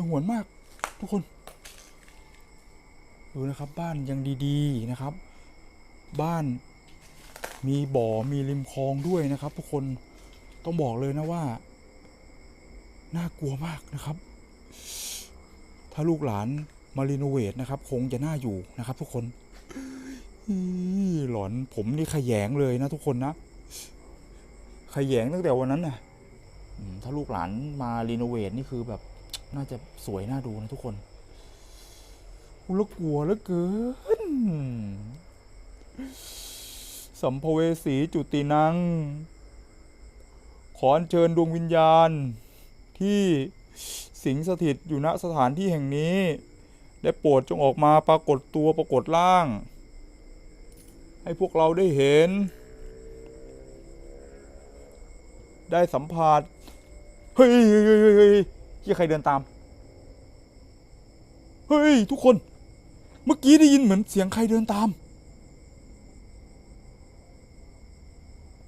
ยหวนมาก ทุกคน ดูนะครับบ้านยังดีๆนะครับ บ้านมีบ่อมีริมคลองด้วยนะครับ ทุกคนต้องบอกเลยนะว่า น่ากลัวมากนะครับ ถ้าลูกหลานมารีโนเวทนะครับ คงจะน่าอยู่นะครับ ทุกคนหลอนผมนี่ขยงเลยนะทุกคนนะขยงตั้งแต่วันนั้นนะถ้าลูกหลานมารีโนเวทนี่คือแบบ น่าจะสวยน่าดูนะทุกคนอุ๊ยแล้วกลัวเหลือเกิน สัมภเวสีจุตินังขออเชิญดวงวิญญาณ ที่สิงสถิตอยู่ณสถานที่แห่งนี้ ได้โปรดจงออกมาปรากฏตัวปรากฏร่าง ให้พวกเราได้เห็น ได้สัมผัส เฮ้ย ที่ใครเดินตาม เฮ้ย ทุกคน เมื่อกี้ได้ยินเหมือนเสียงใครเดินตาม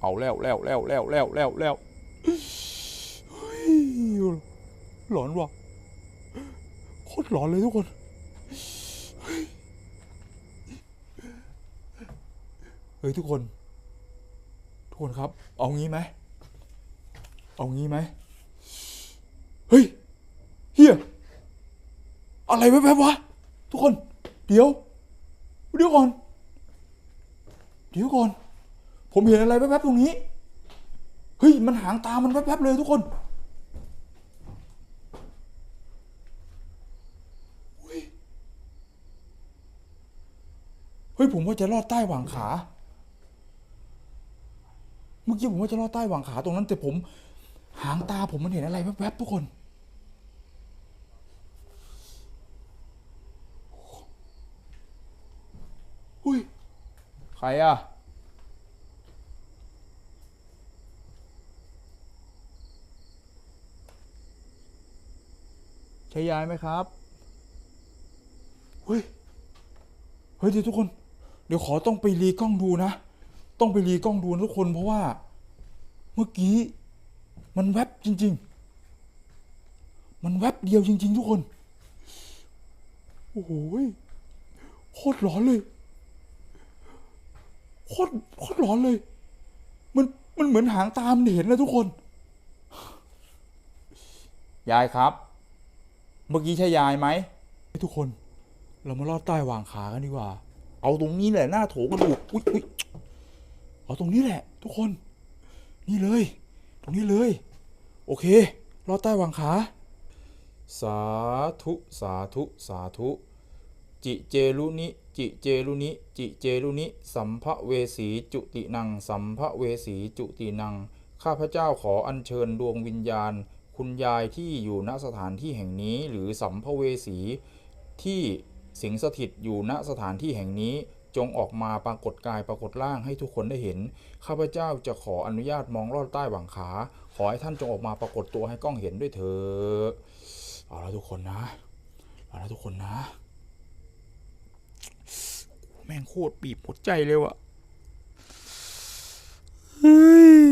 เอาแล้วแล้วแล้วแล้วแล้วแล้วแล้วหลอนว่ะโคตรหลอนเลยทุกคนเฮ้ยทุกคน ทุกคนครับ เอางี้ไหม เอางี้ไหม เฮ้ย อะไรแวบๆวะทุกคน เดี๋ยว เดี๋ยวก่อน เดี๋ยวก่อน ผมเห็นอะไรแวบๆตรงนี้เฮ้ยมันหางตามันแวบๆเลยทุกคนเฮ้ยผมว่าจะลอดใต้หว่างขา เมื่อกี้ผมว่าจะลอดใต้หว่างขาตรงนั้น แต่ผม หางตาผมมันเห็นอะไรแวบๆทุกคน ใครอะใช้ยายไหมครับ เฮ้ย เฮ้ยเดี๋ยวทุกคน เดี๋ยวขอต้องไปรีกล้องดูนะ ต้องไปรีกล้องดูนะทุกคนเพราะว่า เมื่อกี้ มันแวบจริง ๆ มันแวบเดียวจริง ๆ ทุกคน โอ้โหโคตรร้อนเลย โคตรโคตรร้อนเลย มันมันเหมือนหางตามนเห็นนะทุกคน ยายครับ เมื่อกี้ใช่ยายไหมทุกคน เรามาลอดใต้หว่างขากันดีกว่า เอาตรงนี้แหละหน้าโถกระดูกอุ้ยอุ้ยเอาตรงนี้แหละ ทุกคน นี่เลย ตรงนี้เลย โอเคลอดใต้หว่างขา สาธุ สาธุ สาธุ จิเจรุนิ จิเจรุนิ จิเจรุนิ สัมภเวสีจุตินัง สัมภเวสีจุตินัง ข้าพเจ้าขออัญเชิญดวงวิญญาณ คุณยายที่อยู่ณสถานที่แห่งนี้ หรือสัมภเวสีที่สิงสถิตอยู่ณสถานที่แห่งนี้จงออกมาปรากฏกายปรากฏร่างให้ทุกคนได้เห็น ข้าพเจ้าจะขออนุญาตมองลอดใต้หว่างขา ขอให้ท่านจงออกมาปรากฏตัวให้กล้องเห็นด้วยเถอะเอาละทุกคนนะ เอาละทุกคนนะ แม่งโคตรบีบหัวใจเลยว่ะเฮ้ย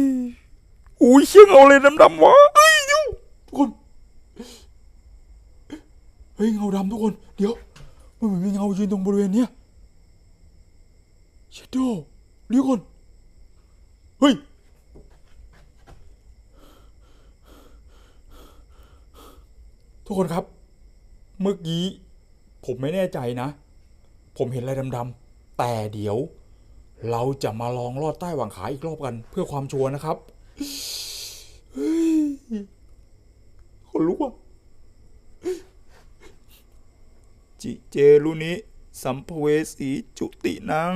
อุ้ยเชี่ยงเอาเลยดำๆวะเฮ้ยยวทุกคน เฮ้ยเงาดำทุกคน เดี๋ยว มันเหมือนมีเงายืนตรงบริเวณเนี้ยเชดโดเดี๋ยวก่อนเฮ้ยทุกคนครับ เมื่อกี้ผมไม่แน่ใจนะ ผมเห็นอะไรดำๆแต่เดี๋ยว เราจะมาลองลอดใต้หว่างขาอีกรอบกัน เพื่อความชัวร์นะครับคนลุกอะจิเจรุนิสัมภเวสีจุตินัง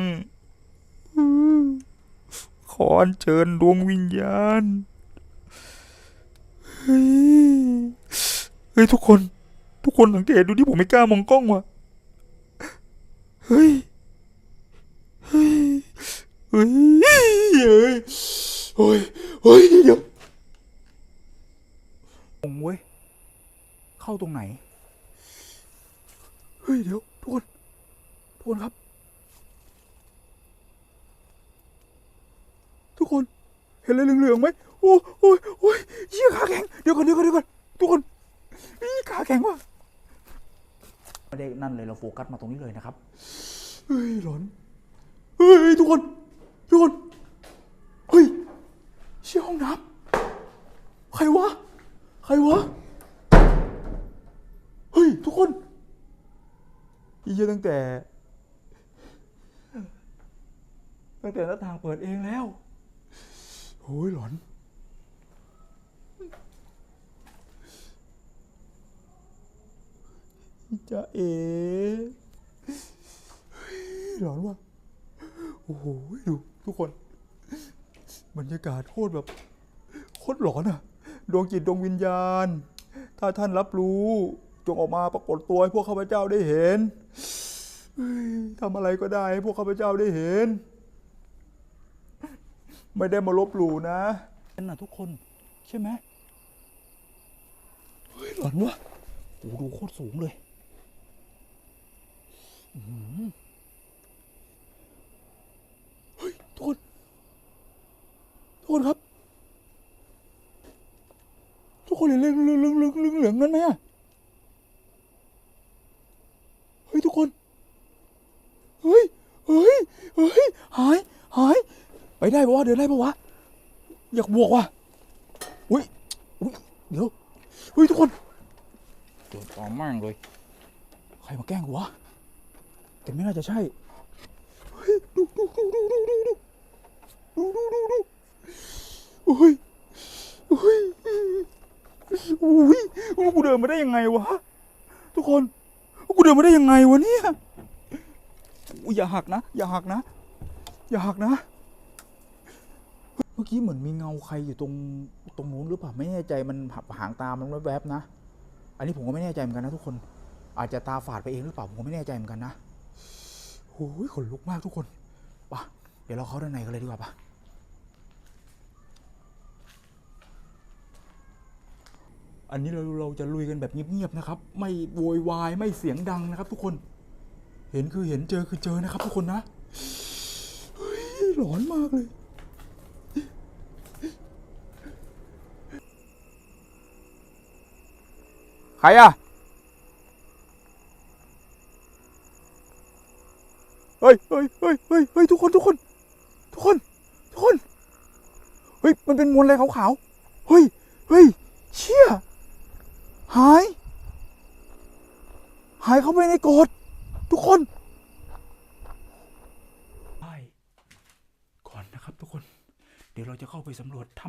ขออัญเชิญดวงวิญญาณ เฮ้ย ทุกคน ทุกคนสังเกตดูที่ผมไม่กล้ามองกล้องว่ะ ฮ้ยเฮ้ยเฮ้ยเฮ้ยเฮ้ยเฮ้ยเดี๋ยวงงเว้ย เข้าตรงไหน เฮ้ย เดี๋ยว ทุกคน ทุกคนครับ ทุกคน เห็นอะไรเหลืองๆไหมโอ้โอ้ยโอ้ยเหี้ยขาแข็ง เดี๋ยวก่อนเดี๋ยวก่อนเดี๋ยวก่อนทุกคนอีขาแข็งว่ะ ไม่ได้นั่นเลยเราโฟ กัสมาตรงนี้เลยนะครับ เฮ้ยหลอน เฮ้ยทุกคนทุกคน เฮ้ยเชี่ยห้องน้ำใครวะ ใครวะ เฮ้ย ทุกคนอีเหี้ยตั้งแต่ ตั้งแต่หน้าต่างเปิดเองแล้วโอ้ยหลอน จะเอ๋เฮ้ยหลอนว่ะโอ้โหดูทุกคน บรรยากาศโคตรแบบโคตรหลอนอะดวงจิตดวงวิญญาณ ถ้าท่านรับรู้ จงออกมาปรากฏตัวให้พวกข้าพเจ้าได้เห็นเฮ้ยทำอะไรก็ได้ให้พวกข้าพเจ้าได้เห็น ไม่ได้มาลบหลู่นะนั่นน่ะทุกคน ใช่ไหมเฮ้ยหลอนวะโอ้โหดูโคตรสูงเลย เฮ้ยทุกคนทุกคนครับ ทุกคนเห็นเรื่องเรื่องเรื่องเรื่องเรื่องเหลืองนั้นไหมอะเฮ้ยทุกคน เฮ้ย เฮ้ย เฮ้ย หาย หาย ไปได้ปะวะ เดินได้ปะวะ อยากบวกว่ะ อุ้ยอุ้ย เดี๋ยว เฮ้ยทุกคนเดินตามแม่งเลย ใครมาแกล้งกูวะ แต่ไม่น่าจะใช่ดูดูดูดูดูดูดูดูดูดูดูโอ้ยโอ้ยโอ้ยกูเดินมาได้ยังไงวะ ทุกคนกูเดินมาได้ยังไงวะเนี่ยอยอย่าหักนะ อย่าหักนะ อย่าหักนะ เมื่อกี้เหมือนมีเงาใครอยู่ตรงตรงนู้นหรือเปล่าไม่แน่ใจมันหางตามันแวบๆนะ อันนี้ผมก็ไม่แน่ใจเหมือนกันนะทุกคน อาจจะตาฝาดไปเองหรือเปล่าผมก็ไม่แน่ใจเหมือนกันนะ โอ้ยขนลุกมากทุกคนปะเดี๋ยวเราเข้าด้านในกันเลยดีกว่าปะอันนี้เราเราจะลุยกันแบบเงียบๆนะครับ ไม่โวยวายไม่เสียงดังนะครับ ทุกคน เห็นคือเห็นเจอคือเจอนะครับ ทุกคนนะเฮ้ยหลอนมากเลยใครอะ ฮ้ยเฮ้ยเฮ้ยเฮ้ยเฮ้ยทุกคนทุกคน ทุกคน ทุกคน เฮ้ย มันเป็นมวลอะไรขาวๆ เฮ้ย เฮ้ย เชี่ย หาย หายเข้าไปในโกดทุกคนไปก่อนนะครับทุกคน เดี๋ยวเราจะเข้าไปสำรวจถ้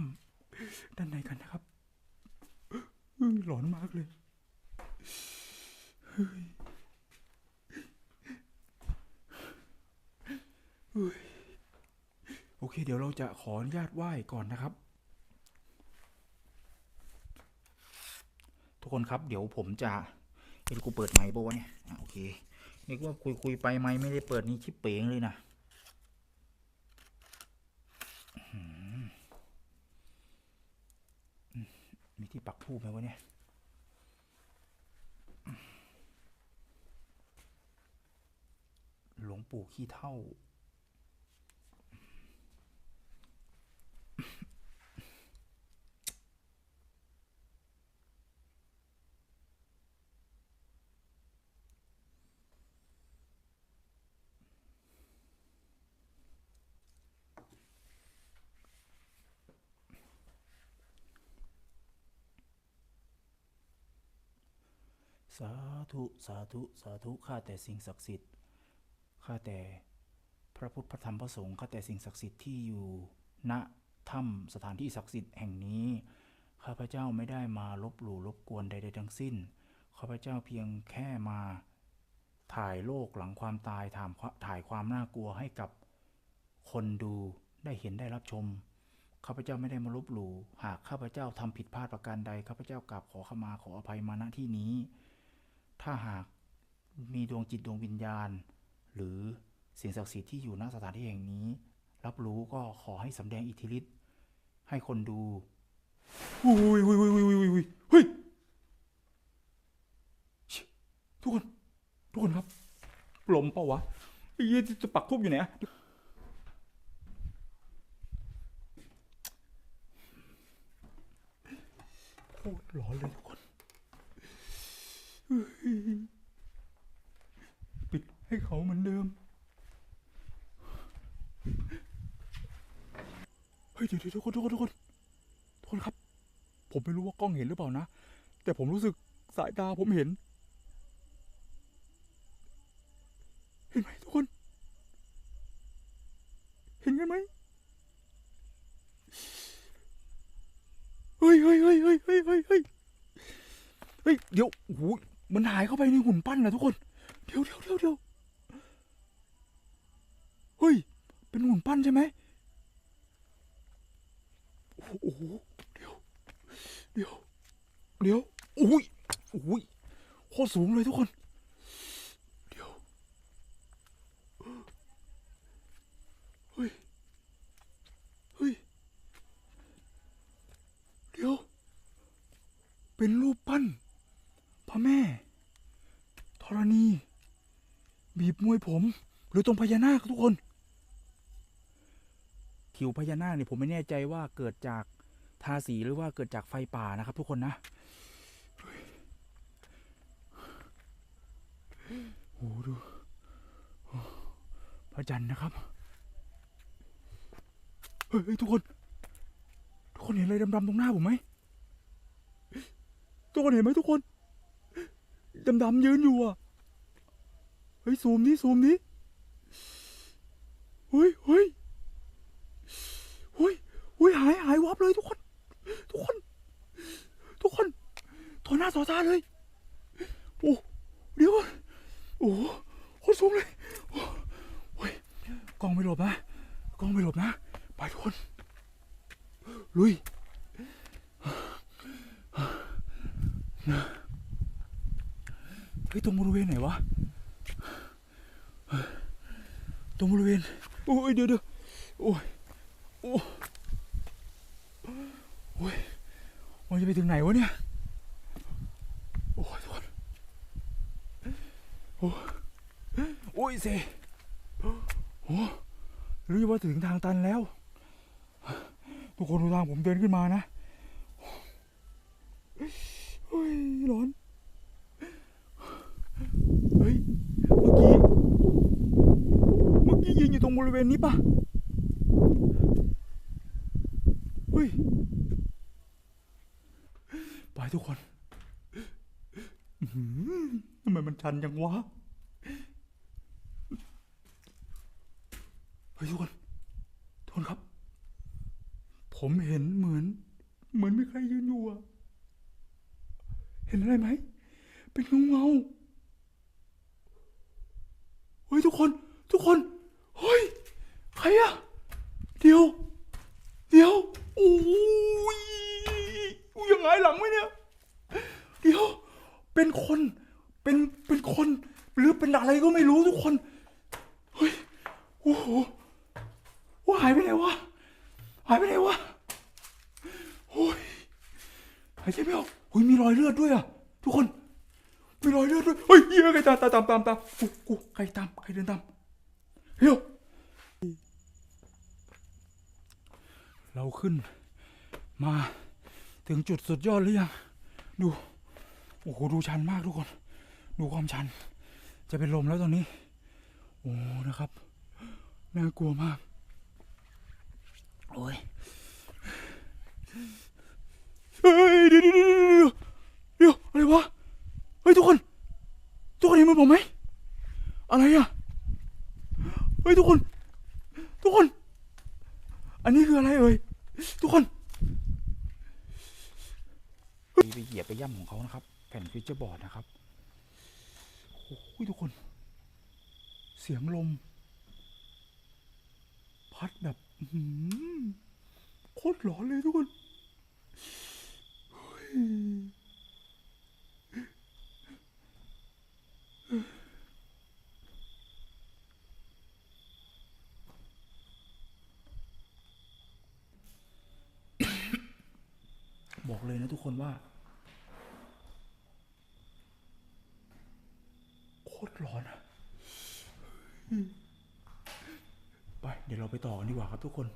ำด้านในกันนะครับหลอนมากเลย โอเค เดี๋ยวเราจะขออนุญาตไหว้ก่อนนะครับ ทุกคนครับ เดี๋ยวผมจะเฮ้ยกูเปิดไมค์ปะวะเนี่ยอะโอเคนี่ว่าคุยคุยไปไมค์ไม่ได้เปิดนี่ชิปเป๋งเลยนะมมีที่ปักทูบไหมวะเนี่ยหลวงปู่ขี้เท่า สาธุสาธุสาธุข้าแต่สิ่งศักดิ์สิทธิ์ข้าแต่พระพุทธพระธรรมพระสงฆ์ข้าแต่สิ่งศักดิ์สิทธิ์ที่อยู่ณถ้ำสถานที่ศักดิ์สิทธิ์แห่งนี้ข้าพเจ้าไม่ได้มาลบหลู่รบกวนใดๆทั้งสิ้นข้าพเจ้าเพียงแค่มาถ่ายโลกหลังความตายถามถ่ายความน่ากลัวให้กับคนดูได้เห็นได้รับชมข้าพเจ้าไม่ได้มาลบหลู่หากข้าพเจ้าทำผิดพลาดประการใดข้าพเจ้ากราบขอขมาขออภัยมาณที่นี้ ถ้าหากมีดวงจิตดวงวิญญาณ หรือสิ่งศักดิ์สิทธิ์ที่อยู่ณสถานที่แห่งนี้ รับรู้ก็ขอให้สำแดงอิทธิฤทธิ์ให้คนดูอุ้ยอุ้ยอุ้ยอุ้ยอุ้ยอุ้ยเฮ้ยทุกคน ทุกคนครับลมเปล่าวะไอ้ยี่จะปักทูบอยู่ไหนโคตรร้อนเลย ให้ เขาเหมือนเดิม เฮ้ยเดี๋ยวทุกคนทุกคนทุกคนทุกคนครับ ผมไม่รู้ว่ากล้องเห็นหรือเปล่านะ แต่ผมรู้สึกสายตาผมเห็น เห็นไหมทุกคน เห็นกันไหมเฮ้ยเฮ้ยเฮ้ยเฮ้ยเฮ้ยเฮ้ยเฮ้ยเฮ้ยเดี๋ยวโอ้โหมันหายเข้าไปในหุ่นปั้นนะทุกคน เดี๋ยวเดี๋ยวเดี๋ยวเดี๋ยวเฮ้ย เป็นหุ่นปั้นใช่ไหมโอ้โหเดี๋ยว เดี๋ยว เดี๋ยวโอ้ยโอ้ย โคตรสูงเลยทุกคน เดี๋ยว เฮ้ย เฮ้ย เดี๋ยว เป็นรูปปั้น พระแม่ธรณี บีบมวยผม หรือตรงพญานาคทุกคน คิวพญานาคเนี่ยผมไม่แน่ใจว่าเกิดจากทาสีหรือว่าเกิดจากไฟป่านะครับ ทุกคนนะโอ้โหดูพระจันทร์นะครับ เฮ้ยทุกคน ทุกคนเห็นอะไรดำๆตรงหน้าผมไหมทุกคนเห็นไหมทุกคนดำๆยืนอยู่อะเฮ้ยซูมนี้ซูมนี้เฮ้ยเฮ้ย ฮ้ยเฮ้ยหายหายวับเลยทุกคน ทุกคน ทุกคนต่อหน้าต่อตาเลยโอ้เดี๋ยวก่อนโอ้โหคตรสูงเลยโอ้ยกล้องไม่หลบนะกล้องไม่หลบนะ ไปทุกคน ลุยเฮ้ยตรงบริเวณไหนวะตรงบริเวณโอ้ยเดี๋ยวเดี๋ยวโอ้ยโอ้โอ้ยมัน จะไปถึงไหนวะเนี่ย โอ้ยทุกคนโอ้โอ้ยเซโอ้รู้ว่าถึงทางตันแล้ว ทุกคนดูทางผมเดินขึ้นมานะเฮ้ยร้อนเฮ้ยเมื่อกี้เมื่อกี้ยืนอยู่ตรงบริเวณนี้ปะเฮ้ย ไปทุกคนทำไมมันชันจังวะ เฮ้ยทุกคน ทุกคนครับ ผมเห็นเหมือน เหมือนมีใครยืนอยู่อะเห็นอะไรไหม เป็นเงาเงาเฮ้ยทุกคน ทุกคน เฮ้ย ใครอะเดี๋ยว เดี๋ยว โอ้ยกูยังไงหลังไว้เนี่ย เดี๋ยว เป็นคน เป็น เป็นคน หรื อะไรก็ไม่รู้ทุกคน เฮ้ย โอ้โหว่าหายไปไหนวะ หายไปไหนวะโอ้ยหายใจไม่ออกเฮ้ยมีรอยเลือดด้วยอะ ทุกคน มีรอยเลือดด้วย เฮ้ยเหี้ยใครตามตามตามตามตามกูกูใครตามใครเดินตามเฮ้ยเราขึ้น มาถึงจุดสุดยอดหรือยัง ดู โอ้โห ดูชันมากทุกคน ดูความชัน จะเป็นลมแล้วตอนนี้ โอ้นะครับ น่ากลัวมาก โอ้ยเฮ้ยเดี๋ยวเดี๋ยวเดี๋ยวเดี๋ยวเดี๋ยวอะไรวะ เฮ้ยทุกคน ทุกคนเห็นมันผมไหม อะไรอะ เฮ้ยทุกคน ทุกคน อันนี้คืออะไรเอ่ย ทุกคนไปเหยียบไปย่ำของเขานะครับ แผ่นฟิวเจอร์บอร์ดนะครับ โอ้โหทุกคน เสียงลม พัดแบบหโคตรหลอนเลยทุกคนบอกเลยนะทุกคนว่า โคตร ร้อนอะไป เดี๋ยวเราไปต่อกันดีกว่าครับทุกคน